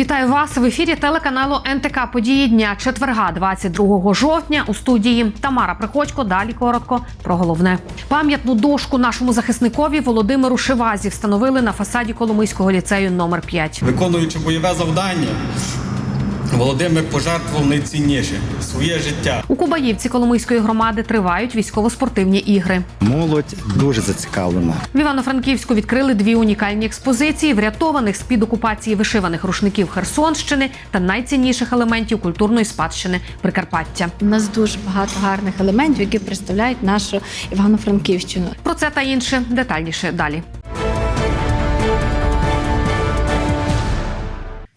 Вітаю вас в ефірі телеканалу НТК Події дня четверга, 22 жовтня. У студії Тамара Приходько. Далі коротко про головне. Пам'ятну дошку нашому захисникові Володимиру Шивазі встановили на фасаді Коломийського ліцею номер 5 Виконуючи бойове завдання, Володимир пожертвував найцінніше своє життя. У Кубаївці Коломийської громади тривають військово-спортивні ігри. Молодь дуже зацікавлена. В Івано-Франківську відкрили дві унікальні експозиції врятованих з під окупації вишиваних рушників Херсонщини та найцінніших елементів культурної спадщини Прикарпаття. У нас дуже багато гарних елементів, які представляють нашу Івано-Франківщину. Про це та інше детальніше далі.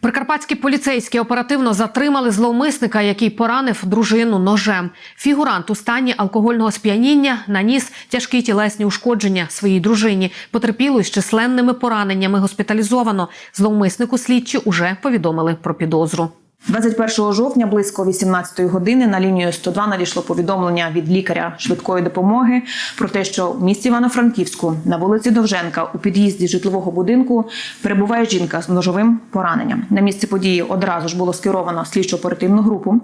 Прикарпатські поліцейські оперативно затримали зловмисника, який поранив дружину ножем. Фігурант у стані алкогольного сп'яніння наніс тяжкі тілесні ушкодження своїй дружині. Потерпілу з численними пораненнями госпіталізовано. Зловмиснику слідчі уже повідомили про підозру. 21 жовтня близько 18 години на лінію 102 надійшло повідомлення від лікаря швидкої допомоги про те, що в місті Івано-Франківську на вулиці Довженка у під'їзді житлового будинку перебуває жінка з ножовим пораненням. На місце події одразу ж було скеровано слідчо-оперативну групу.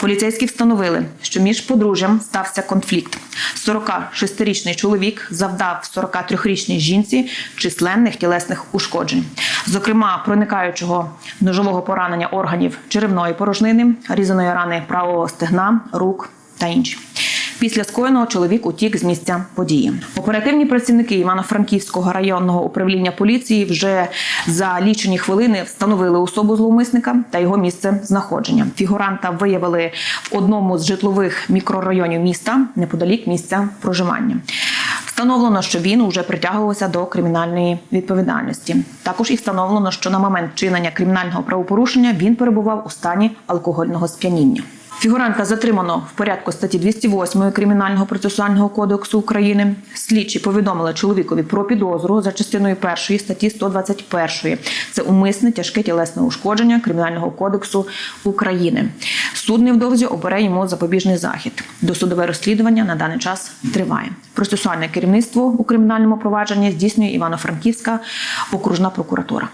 Поліцейські встановили, що між подружжям стався конфлікт. 46-річний чоловік завдав 43-річній жінці численних тілесних ушкоджень, зокрема проникаючого ножового поранення органів черевної порожнини, різаної рани правого стегна, рук та інші. Після скоєного чоловік утік з місця події. Оперативні працівники Івано-Франківського районного управління поліції вже за лічені хвилини встановили особу зловмисника та його місце знаходження. Фігуранта виявили в одному з житлових мікрорайонів міста неподалік місця проживання. Встановлено, що він уже притягувався до кримінальної відповідальності. Також і встановлено, що на момент чинення кримінального правопорушення він перебував у стані алкогольного сп'яніння. Фігуранта затримано в порядку статті 208 Кримінального процесуального кодексу України. Слідчі повідомили чоловікові про підозру за частиною першої статті 121. Це умисне тяжке тілесне ушкодження Кримінального кодексу України. Суд невдовзі обере йому запобіжний захід. Досудове розслідування на даний час триває. Процесуальне керівництво у кримінальному провадженні здійснює Івано-Франківська окружна прокуратура.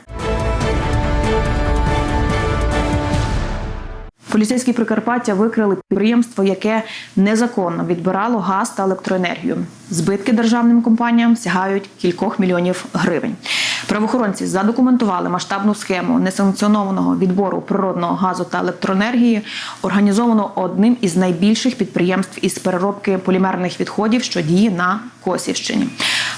Поліцейські Прикарпаття викрили підприємство, яке незаконно відбирало газ та електроенергію. Збитки державним компаніям сягають кількох мільйонів гривень. Правоохоронці задокументували масштабну схему несанкціонованого відбору природного газу та електроенергії, організовано одним із найбільших підприємств із переробки полімерних відходів, що діє на Косівщині.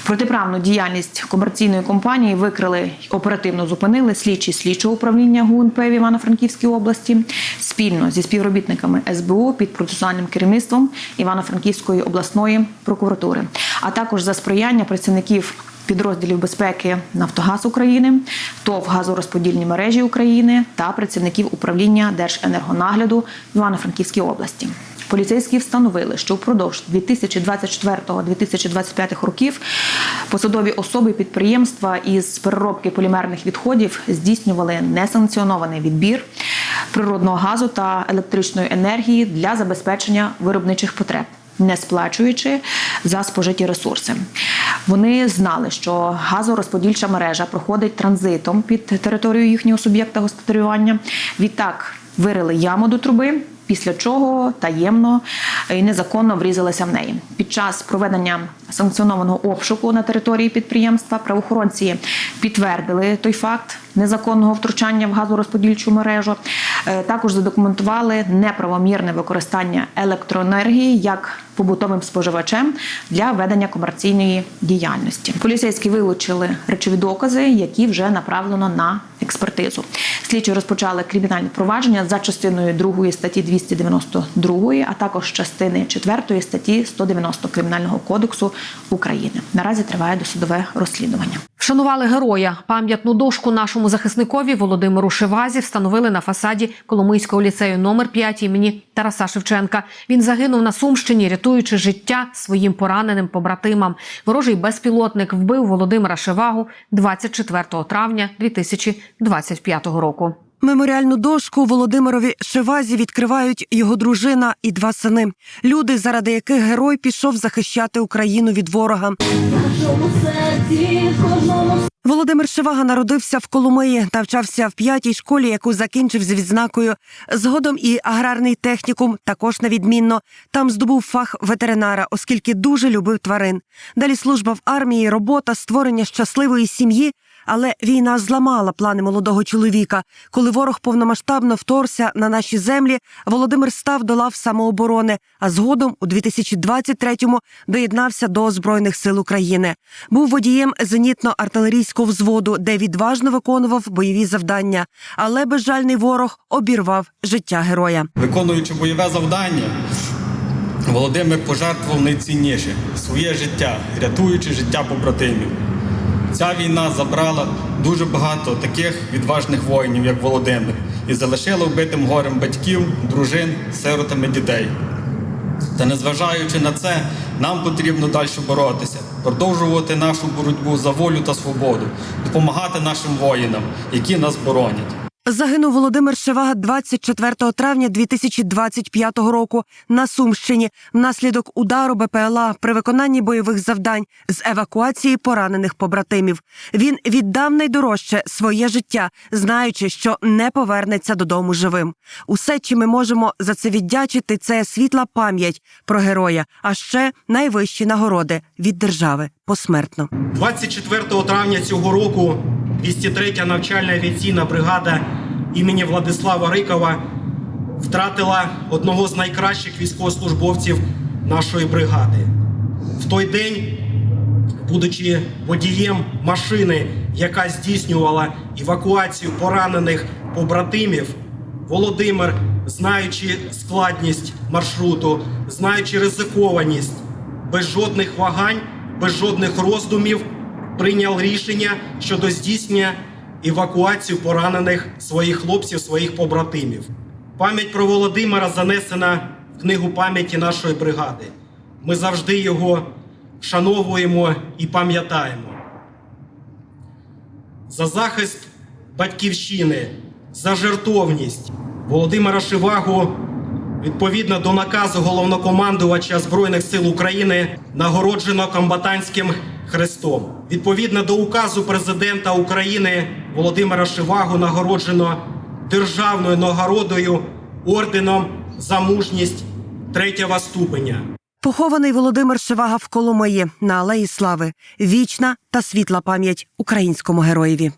Протиправну діяльність комерційної компанії викрили оперативно зупинили слідчі слідчого управління ГУНП в Івано-Франківській області спільно зі співробітниками СБУ під процесуальним керівництвом Івано-Франківської обласної прокуратури, а також за сприяння працівників. Підрозділів безпеки Нафтогаз України, ТОВ газорозподільні мережі України та працівників управління Держенергонагляду в Івано-Франківській області. Поліцейські встановили, що впродовж 2024-2025 років посадові особи підприємства із переробки полімерних відходів здійснювали несанкціонований відбір природного газу та електричної енергії для забезпечення виробничих потреб, не сплачуючи за спожиті ресурси. Вони знали, що газорозподільча мережа проходить транзитом під територію їхнього суб'єкта господарювання. Відтак вирили яму до труби. Після чого таємно і незаконно врізалися в неї. Під час проведення санкціонованого обшуку на території підприємства правоохоронці підтвердили той факт незаконного втручання в газорозподільчу мережу. Е, Також задокументували неправомірне використання електроенергії як побутовим споживачем для ведення комерційної діяльності. Поліцейські вилучили речові докази, які вже направлено на експертизу. Слідчі розпочали кримінальне провадження за частиною 2 статті 292, а також частини 4 статті 190 Кримінального кодексу України. Наразі триває досудове розслідування. Вшанували героя. Пам'ятну дошку нашому захисникові Володимиру Шивазі встановили на фасаді Коломийського ліцею номер 5 імені Тараса Шевченка. Він загинув на Сумщині, рятуючи життя своїм пораненим побратимам. Ворожий безпілотник вбив Володимира Шивагу 24 травня 2025 року. Меморіальну дошку Володимирові Шевазі відкривають його дружина і два сини. Люди, заради яких герой пішов захищати Україну від ворога. Володимир Шевага народився в Коломиї, навчався в п'ятій школі, яку закінчив з відзнакою. Згодом і аграрний технікум також на відмінно. Там здобув фах ветеринара, оскільки дуже любив тварин. Далі служба в армії, робота, створення щасливої сім'ї. Але війна зламала плани молодого чоловіка. Коли ворог повномасштабно вторгся на наші землі, Володимир став до лав самооборони, а згодом у 2023-му доєднався до Збройних сил України. Був водієм зенітно-артилерійського взводу, де відважно виконував бойові завдання. Але безжальний ворог обірвав життя героя. Виконуючи бойове завдання, Володимир пожертвував найцінніше своє життя, рятуючи життя побратимів. Ця війна забрала дуже багато таких відважних воїнів, як Володимир, і залишила вбитим горем батьків, дружин, сиротами дітей. Та незважаючи на це, нам потрібно далі боротися, продовжувати нашу боротьбу за волю та свободу, допомагати нашим воїнам, які нас боронять. Загинув Володимир Шевага 24 травня 2025 року на Сумщині внаслідок удару БПЛА при виконанні бойових завдань з евакуації поранених побратимів. Він віддав найдорожче своє життя, знаючи, що не повернеться додому живим. Усе, чим ми можемо за це віддячити, це світла пам'ять про героя, а ще найвищі нагороди від держави посмертно. 24 травня цього року 203-я навчальна авіаційна бригада імені Владислава Рикова втратила одного з найкращих військовослужбовців нашої бригади. В той день, будучи водієм машини, яка здійснювала евакуацію поранених побратимів, Володимир, знаючи складність маршруту, знаючи ризикованість, без жодних вагань, без жодних роздумів прийняв рішення щодо здійснення евакуацію поранених своїх хлопців, своїх побратимів. Пам'ять про Володимира занесена в книгу пам'яті нашої бригади. Ми завжди його вшановуємо і пам'ятаємо. За захист батьківщини, за жертовність Володимира Шивагу відповідно до наказу головнокомандувача Збройних сил України нагороджено комбатантським хрестом. Відповідно до указу президента України Володимира Шивагу нагороджено державною нагородою орденом за мужність третього ступеня. Похований Володимир Шивага в Коломиї на Алеї Слави. Вічна та світла пам'ять українському героєві.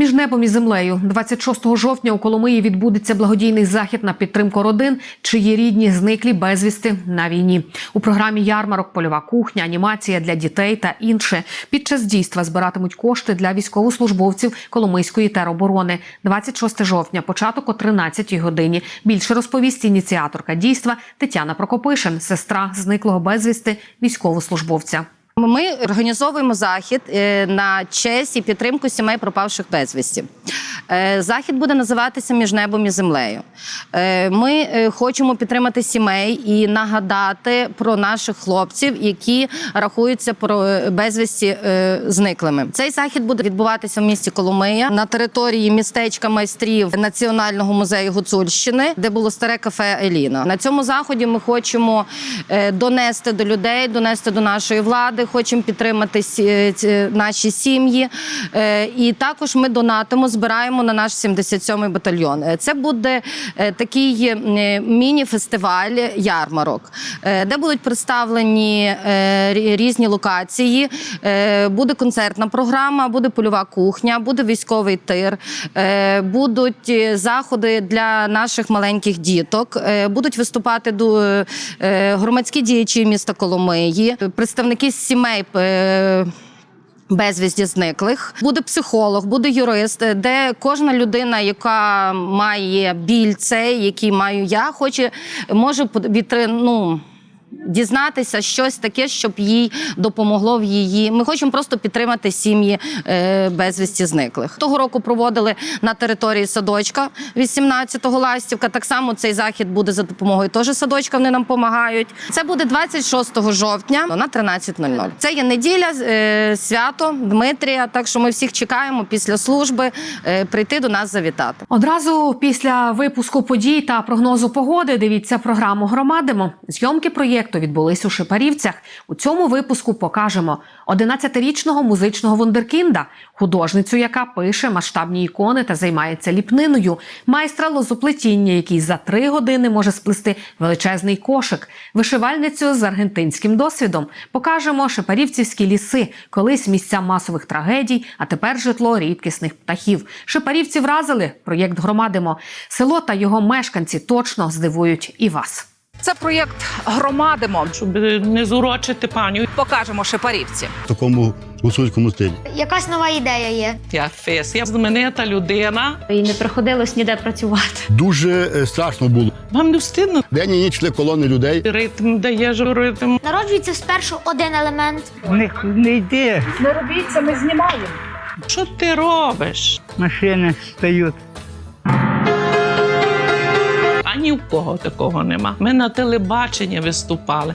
Між небом і землею 26 жовтня у Коломиї відбудеться благодійний захід на підтримку родин, чиї рідні зниклі безвісти на війні. У програмі ярмарок, польова кухня, анімація для дітей та інше. Під час дійства збиратимуть кошти для військовослужбовців Коломийської тероборони. 26 жовтня, початок о 13 годині. Більше розповість ініціаторка дійства Тетяна Прокопишин, сестра зниклого безвісти військовослужбовця. Ми організовуємо захід е, на честь і підтримку сімей пропавших безвісті. Е, Захід буде називатися Між небом і землею. Е, Ми е, хочемо підтримати сімей і нагадати про наших хлопців, які рахуються про безвісті зниклими. Цей захід буде відбуватися в місті Коломия на території містечка майстрів Національного музею Гуцульщини, де було старе кафе Еліна. На цьому заході ми хочемо донести до людей, донести до нашої влади. Хочемо підтримати наші сім'ї. І також ми донатимо, збираємо на наш 77-й батальйон. Е, Це буде е, такий е, міні-фестиваль ярмарок, де будуть представлені різні локації. Буде концертна програма, буде польова кухня, буде військовий тир, будуть заходи для наших маленьких діток, будуть виступати е, громадські діячі міста Коломиї, представники сімей. Безвісті зниклих. Буде психолог, буде юрист, е, де кожна людина, яка має біль, цей, який маю я, хоче може ну, дізнатися щось таке, щоб їй допомогло в її. Ми хочемо просто підтримати сім'ї е, безвісті зниклих. Того року проводили на території садочка 18-го ластівка. Так само цей захід буде за допомогою теж садочка. Вони нам допомагають. Це буде 26 жовтня на 13.00. Це є неділя, е, свято Дмитрія. Так що ми всіх чекаємо після служби е, прийти до нас завітати. Одразу після випуску подій та прогнозу погоди дивіться програму Громадимо. Зйомки проєкту відбулись у Шипарівцях. У цьому випуску покажемо 11-річного музичного вундеркінда, художницю, яка пише масштабні ікони та займається ліпниною, майстра лозоплетіння, який за три години може сплести величезний кошик, вишивальницю з аргентинським досвідом. Покажемо шипарівцівські ліси, колись місця масових трагедій, а тепер житло рідкісних птахів. Шипарівці вразили проєкт Громадимо. Село та його мешканці точно здивують і вас. Це проєкт Громадимо. щоб не зурочити паню. Покажемо шепарівці. в такому гуцульському стилі. Якась нова ідея є. Я фес, я знаменита людина. І не приходилось ніде працювати. Дуже е, страшно було. Вам не встидно? День і ніч йшли колони людей. Ритм дає ж ритм. Народжується спершу один елемент. Не, не йде. Що ти робиш? Машини стають. Ні в кого такого нема. Ми на телебаченні виступали.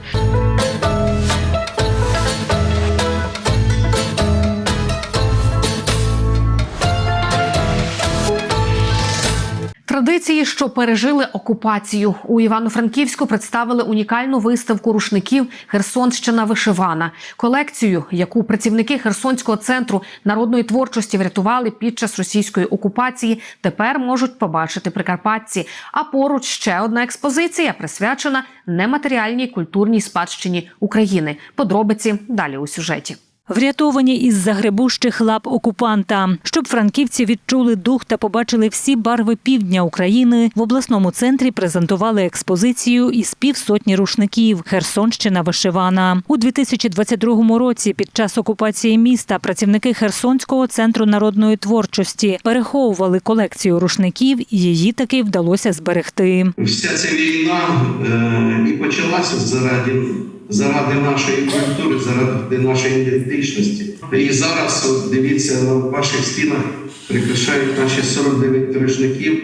Традиції, що пережили окупацію у Івано-Франківську, представили унікальну виставку рушників Херсонщина вишивана, колекцію, яку працівники Херсонського центру народної творчості врятували під час російської окупації. Тепер можуть побачити прикарпатці. А поруч ще одна експозиція присвячена нематеріальній культурній спадщині України. Подробиці далі у сюжеті. Врятовані із загребущих лап окупанта, щоб франківці відчули дух та побачили всі барви півдня України. В обласному центрі презентували експозицію із півсотні рушників Херсонщина вишивана у 2022 році. Під час окупації міста працівники Херсонського центру народної творчості переховували колекцію рушників. і Її таки вдалося зберегти. Вся ця війна е, і почалася заради, заради нашої культури, заради нашої ідентичності. І зараз, от, дивіться, на ваших стінах прикрашають наші 49 рушників,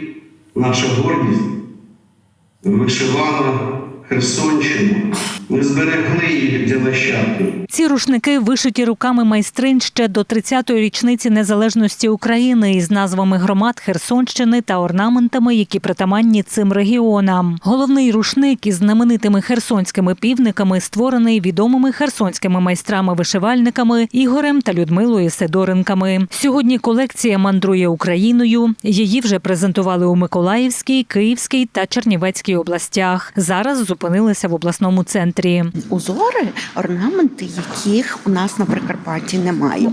наша гордість, вишивана Херсонщина. Ми зберегли їх для нащадків. Ці рушники вишиті руками майстринь ще до 30-ї річниці незалежності України із назвами громад Херсонщини та орнаментами, які притаманні цим регіонам. Головний рушник із знаменитими херсонськими півниками створений відомими херсонськими майстрами-вишивальниками Ігорем та Людмилою Сидоренками. Сьогодні колекція мандрує Україною. Її вже презентували у Миколаївській, Київській та Чернівецькій областях. Зараз зупинилися в обласному центрі. узори, орнаменти, яких у нас на Прикарпатті немає.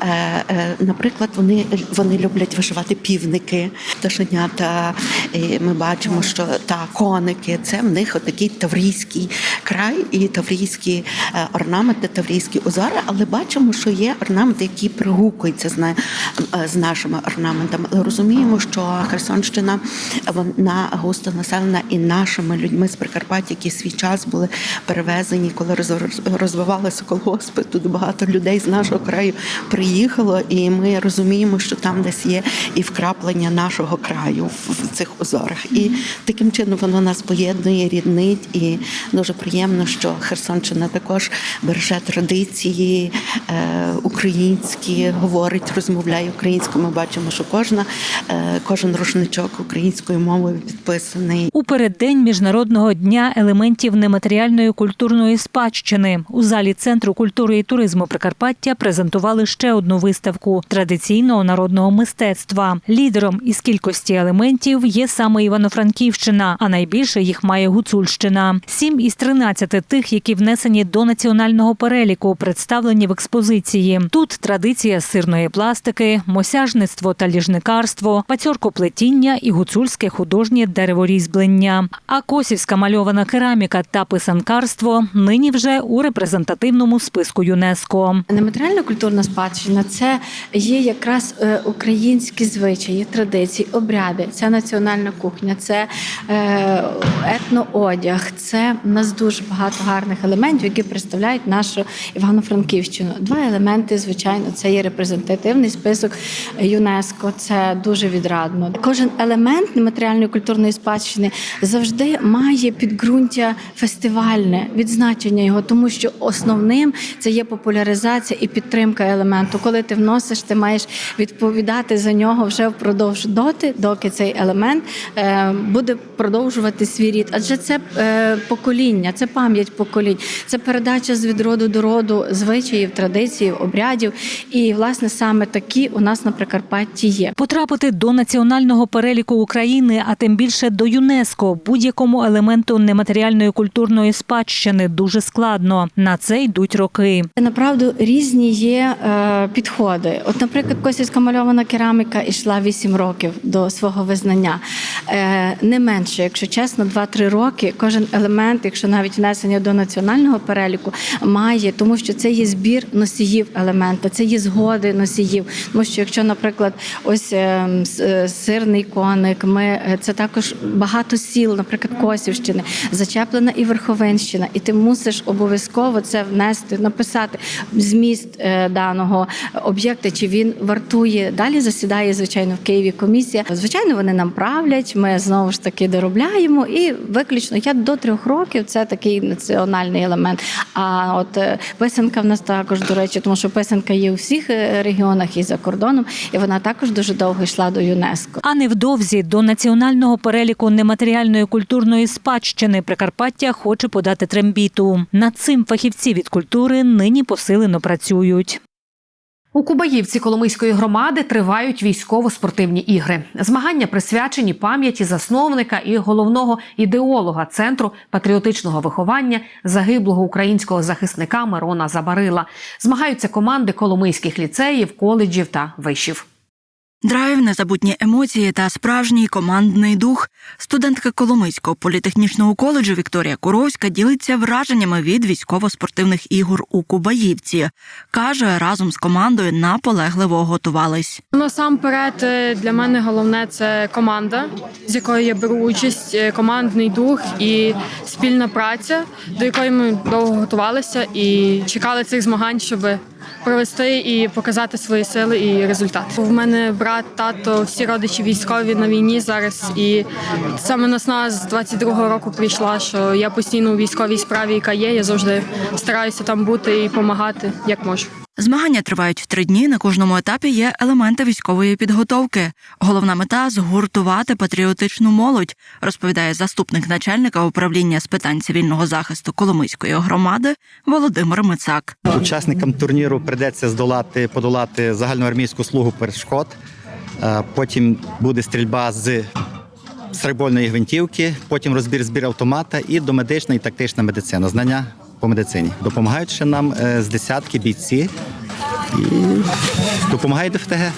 Е, е, наприклад, вони, вони люблять вишивати півники, пташенята. Ми бачимо, що та коники це в них отакий таврійський край і таврійські е, орнаменти, таврійські узори, але бачимо, що є орнаменти, які пригукуються з, з нашими орнаментами. Але розуміємо, що Херсонщина вона густо населена і нашими людьми з Прикарпаття, які свій час були перевезені, коли роз- розвивалися колгоспи. Тут багато людей з нашого краю приїхало, і ми розуміємо, що там десь є і вкраплення нашого краю в в цих узорах. І таким чином воно нас поєднує, ріднить. І дуже приємно, що Херсонщина також береже традиції е, українські, говорить, розмовляє українською. Ми бачимо, що кожна, е, кожен рушничок українською мовою підписаний. У переддень міжнародного дня елементів нематеріальної культурної спадщини у залі центру культури і туризму Прикарпаття презентували ще одну виставку традиційного народного мистецтва. Лідером із кількості елементів є саме Івано-Франківщина, а найбільше їх має Гуцульщина. Сім із 13 тих, які внесені до національного переліку, представлені в експозиції. Тут традиція сирної пластики, мосяжництво та ліжникарство, пацьоркоплетіння і гуцульське художнє дереворізьблення. А косівська мальована кераміка та писанкарство нині вже у репрезентативному списку ЮНЕСКО. Нематеріальна культурна спадщина це є якраз е, українські звичаї, традиції, обряди. Це національна кухня, це е, етноодяг. Це в нас дуже багато гарних елементів, які представляють нашу Івано-Франківщину. Два елементи, звичайно, це є репрезентативний список ЮНЕСКО. Це дуже відрадно. Кожен елемент нематеріальної культурної спадщини завжди має підґрунтя фестивальне відзначення його, тому що основним це є популяризація і підтримка елементу. Коли ти вносиш, ти маєш відповідати за нього вже впродовж доти, доки цей елемент е, буде продовжувати свій рід. Адже це е, покоління, це пам'ять поколінь, це передача з від роду до роду звичаїв, традицій, обрядів. І власне саме такі у нас на Прикарпатті є. Потрапити до національного переліку України, а тим більше до ЮНЕСКО, будь-якому елементу нематеріальної культурної спадщини дуже складно. На це йдуть роки. Направду різні є е, підходи. От, наприклад, косівська мальована кераміка йшла 8 років до свого визнання. Е, не менше, якщо чесно, 2-3 роки кожен елемент, якщо навіть внесення до національного переліку, має, тому що це є збір носіїв елемента, це є згоди носіїв. Тому що якщо, наприклад, ось е, сирний коник, ми це також багато сіл, наприклад, Косівщини, зачеплена і Верховинщина, і ти мусиш обов'язково це внести, написати зміст е, даного об'єкта, чи він вартує. Далі засідає, звичайно, в Києві комісія. Звичайно, вони нам правлять. Ми знову ж таки доробляємо. І виключно я до трьох років це такий національний елемент. А от е, писанка в нас також, до речі, тому що писанка є у всіх е, регіонах і за кордоном, і вона також дуже довго йшла до ЮНЕСКО. А невдовзі до національного переліку нематеріальної культурної спадщини Прикарпаття хоче подати трембіту. Над цим фахівці від культури нині посилено працюють. У Кубаївці Коломийської громади тривають військово-спортивні ігри. Змагання присвячені пам'яті засновника і головного ідеолога центру патріотичного виховання загиблого українського захисника Мирона Забарила. Змагаються команди коломийських ліцеїв, коледжів та вишів. Драйв, незабутні емоції та справжній командний дух. Студентка Коломийського політехнічного коледжу Вікторія Куровська ділиться враженнями від військово-спортивних ігор у Кубаївці. Каже, разом з командою наполегливо готувались. Насамперед е, для мене головне це команда, з якою я беру участь, е, командний дух і спільна праця, до якої ми довго готувалися і чекали цих змагань, щоб провести і показати свої сили і результат. У мене брат, тато, всі родичі військові на війні зараз. І саме насна з 22-го року прийшла, що я постійно у військовій справі, яка є. Я завжди стараюся там бути і допомагати як можу. Змагання тривають три дні. На кожному етапі є елементи військової підготовки. Головна мета згуртувати патріотичну молодь, розповідає заступник начальника управління з питань цивільного захисту Коломийської громади Володимир Мицак. Учасникам турніру прийдеться здолати, подолати загальноармійську слугу перешкод. Е, Потім буде стрільба з стрейбольної гвинтівки, потім розбір збір автомата і домедична і тактична медицина. Знання по медицині. Допомагають ще нам е, з десятки бійці і допомагають ДФТГ,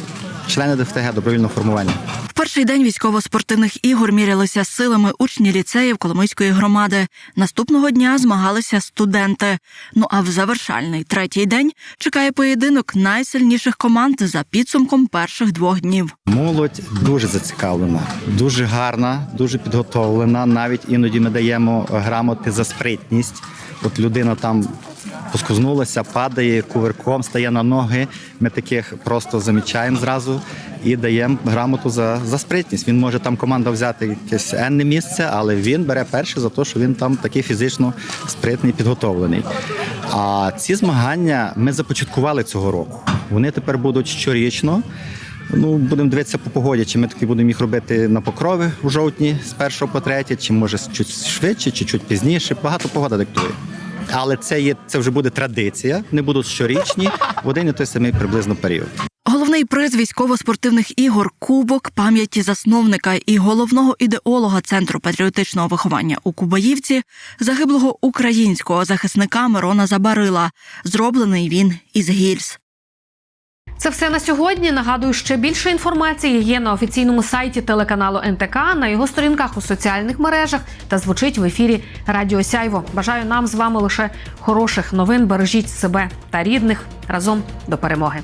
члени ДФТГ добровільного формування. В перший день військово-спортивних ігор мірялися силами учні ліцеїв Коломийської громади. Наступного дня змагалися студенти. Ну а в завершальний третій день чекає поєдинок найсильніших команд за підсумком перших двох днів. Молодь дуже зацікавлена, дуже гарна, дуже підготовлена. Навіть іноді ми даємо грамоти за спритність. От людина там поскузнулася, падає кувирком, стає на ноги. Ми таких просто замічаємо зразу і даємо грамоту за, за спритність. Він може там команда взяти якесь енне місце, але він бере перше за те, що він там такий фізично спритний, підготовлений. А ці змагання ми започаткували цього року. Вони тепер будуть щорічно. Ну, будемо дивитися по погоді, чи ми таки будемо їх робити на покрови у жовтні з 1 по 3, чи може чуть швидше, чи чуть пізніше. Багато погода диктує. Але це є це вже буде традиція. Не будуть щорічні в один і той самий приблизно період. Головний приз військово-спортивних ігор Кубок пам'яті засновника і головного ідеолога Центру патріотичного виховання у Кубаївці, загиблого українського захисника Мирона Забарила. Зроблений він із гільз. Це все на сьогодні. Нагадую, ще більше інформації є на офіційному сайті телеканалу НТК, на його сторінках у соціальних мережах та звучить в ефірі Радіо Сяйво. Бажаю нам з вами лише хороших новин. Бережіть себе та рідних разом до перемоги.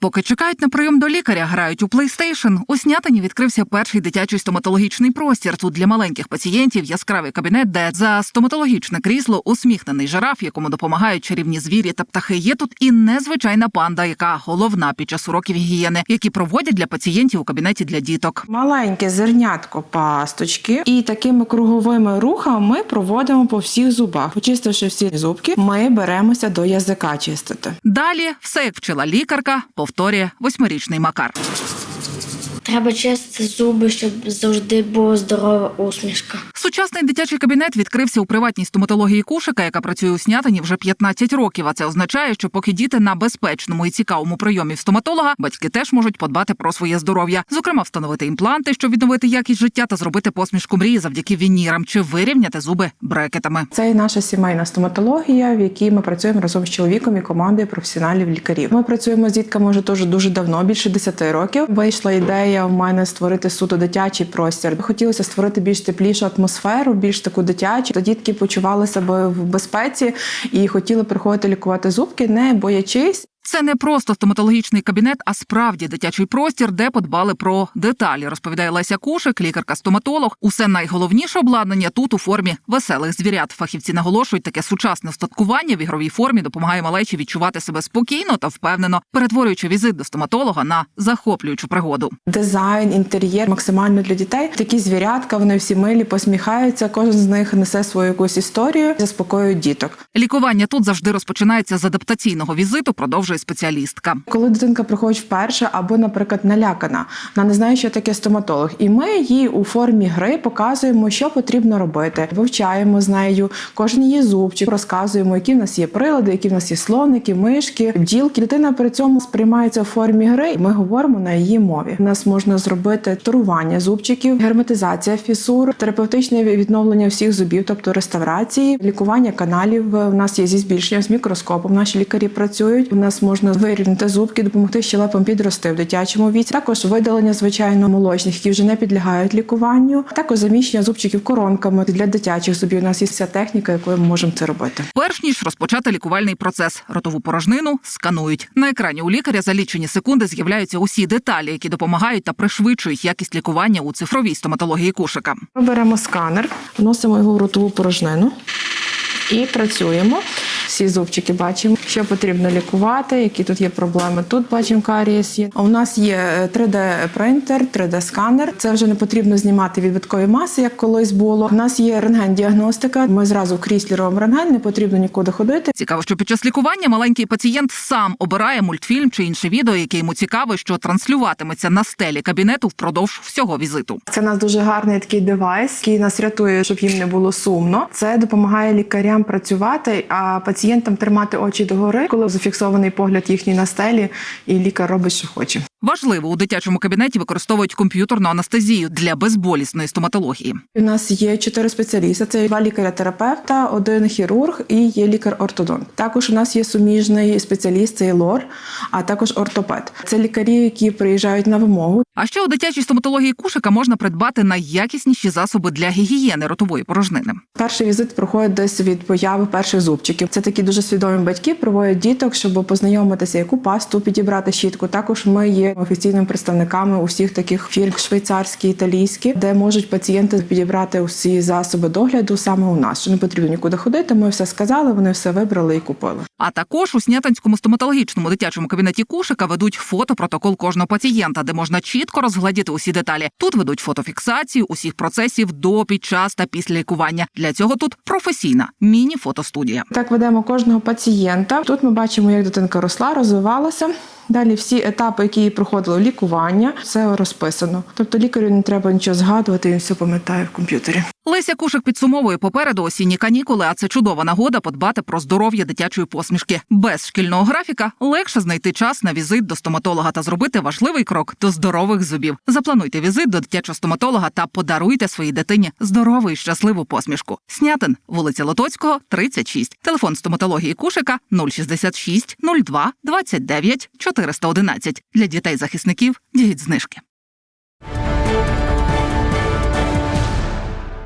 Поки чекають на прийом до лікаря, грають у PlayStation. У Снятині відкрився перший дитячий стоматологічний простір. Тут для маленьких пацієнтів яскравий кабінет, де за стоматологічне крісло усміхнений жираф, якому допомагають чарівні звірі та птахи. Є тут і незвичайна панда, яка головна під час уроків гігієни, які проводять для пацієнтів у кабінеті для діток. Маленьке зернятко пасточки, і такими круговими рухами ми проводимо по всіх зубах. Почистивши всі зубки, ми беремося до язика чистити. Далі все як вчила лікарка, повторює восьмирічний Макар. Треба чистити зуби, щоб завжди була здорова усмішка. Сучасний дитячий кабінет відкрився у приватній стоматології Кушика, яка працює у Снятині вже 15 років. А це означає, що поки діти на безпечному і цікавому прийомі в стоматолога, батьки теж можуть подбати про своє здоров'я, зокрема, встановити імпланти, щоб відновити якість життя та зробити посмішку мрії завдяки вінірам чи вирівняти зуби брекетами. Це і наша сімейна стоматологія, в якій ми працюємо разом з чоловіком і командою професіоналів лікарів. Ми працюємо з дітками вже дуже дуже давно, більше 10 років. Вийшла ідея в мене створити суто дитячий простір. Хотілося створити більш теплішу атмосферу, більш таку дитячу. Та дітки почували себе в безпеці і хотіли приходити лікувати зубки, не боячись. Це не просто стоматологічний кабінет, а справді дитячий простір, де подбали про деталі, розповідає Леся Кушик, лікарка-стоматолог. Усе найголовніше обладнання тут у формі веселих звірят. Фахівці наголошують, таке сучасне устаткування в ігровій формі допомагає малечі відчувати себе спокійно та впевнено, перетворюючи візит до стоматолога на захоплюючу пригоду. Дизайн, інтер'єр максимально для дітей. Такі звірятка, вони всі милі, посміхаються. Кожен з них несе свою якусь історію, заспокоюють діток. Лікування тут завжди розпочинається з адаптаційного візиту, продовжує спеціалістка. Коли дитинка приходить вперше, або, наприклад, налякана, вона не знає, що таке стоматолог, і ми їй у формі гри показуємо, що потрібно робити. Вивчаємо з нею кожен її зубчик, розказуємо, які в нас є прилади, які в нас є слоники, мишки, бджілки. Дитина при цьому сприймається у формі гри. Ми говоримо на її мові. У нас можна зробити торування зубчиків, герметизація фісур, терапевтичне відновлення всіх зубів, тобто реставрації, лікування каналів. У нас є зі збільшенням з мікроскопом. Наші лікарі працюють. У нас можна вирівняти зубки, допомогти щелепам підрости в дитячому віці. Також видалення звичайно молочних, які вже не підлягають лікуванню. Також заміщення зубчиків коронками для дитячих зубів. У нас є вся техніка, якою ми можемо це робити. Перш ніж розпочати лікувальний процес, ротову порожнину сканують. На екрані у лікаря за лічені секунди з'являються усі деталі, які допомагають та пришвидшують якість лікування у цифровій стоматології кушика. Ми беремо сканер, вносимо його в ротову порожнину і працюємо. Всі зубчики бачимо, що потрібно лікувати, які тут є проблеми. Тут бачимо карієс є. А У нас є 3D-принтер, 3D-сканер. Це вже не потрібно знімати відбиткові маси, як колись було. У нас є рентген-діагностика. Ми зразу в кріслі робимо рентген, не потрібно нікуди ходити. Цікаво, що під час лікування маленький пацієнт сам обирає мультфільм чи інше відео, яке йому цікаве, що транслюватиметься на стелі кабінету впродовж всього візиту. Це у нас дуже гарний такий девайс, який нас рятує, щоб їм не було сумно. Це допомагає лікарям працювати, а пацієнтам тримати очі догори, коли зафіксований погляд їхній на стелі, і лікар робить, що хоче. Важливо у дитячому кабінеті використовують комп'ютерну анестезію для безболісної стоматології. У нас є чотири спеціалісти: це два лікаря-терапевта, один хірург і є лікар-ортодонт. Також у нас є суміжний спеціаліст, це лор, а також ортопед. Це лікарі, які приїжджають на вимогу. А ще у дитячій стоматології кушика можна придбати найякісніші засоби для гігієни ротової порожнини. Перший візит проходить десь від появи перших зубчиків. Це такі дуже свідомі батьки проводять діток, щоб познайомитися, яку пасту підібрати щітку. Також ми є офіційними представниками усіх таких фірм швейцарські, італійські, де можуть пацієнти підібрати усі засоби догляду саме у нас. Що не потрібно нікуди ходити. Ми все сказали, вони все вибрали і купили. А також у Снятинському стоматологічному дитячому кабінеті кушика ведуть фотопротокол кожного пацієнта, де можна чітко розглядіти усі деталі. Тут ведуть фотофіксацію усіх процесів до, під час та після лікування. Для цього тут професійна міні-фотостудія. Так ведемо кожного пацієнта. Тут ми бачимо, як дитинка росла, розвивалася. Далі всі етапи, які проходило лікування, все розписано. Тобто лікарю не треба нічого згадувати, він все пам'ятає в комп'ютері. Леся Кушик підсумовує попереду осінні канікули, а це чудова нагода подбати про здоров'я дитячої посмішки. Без шкільного графіка легше знайти час на візит до стоматолога та зробити важливий крок до здорових зубів. Заплануйте візит до дитячого стоматолога та подаруйте своїй дитині здорову і щасливу посмішку. Снятин, вулиця Лотоцького, 36. Телефон стоматології Кушика 066 02 29 411. Для дітей захисників діють знижки.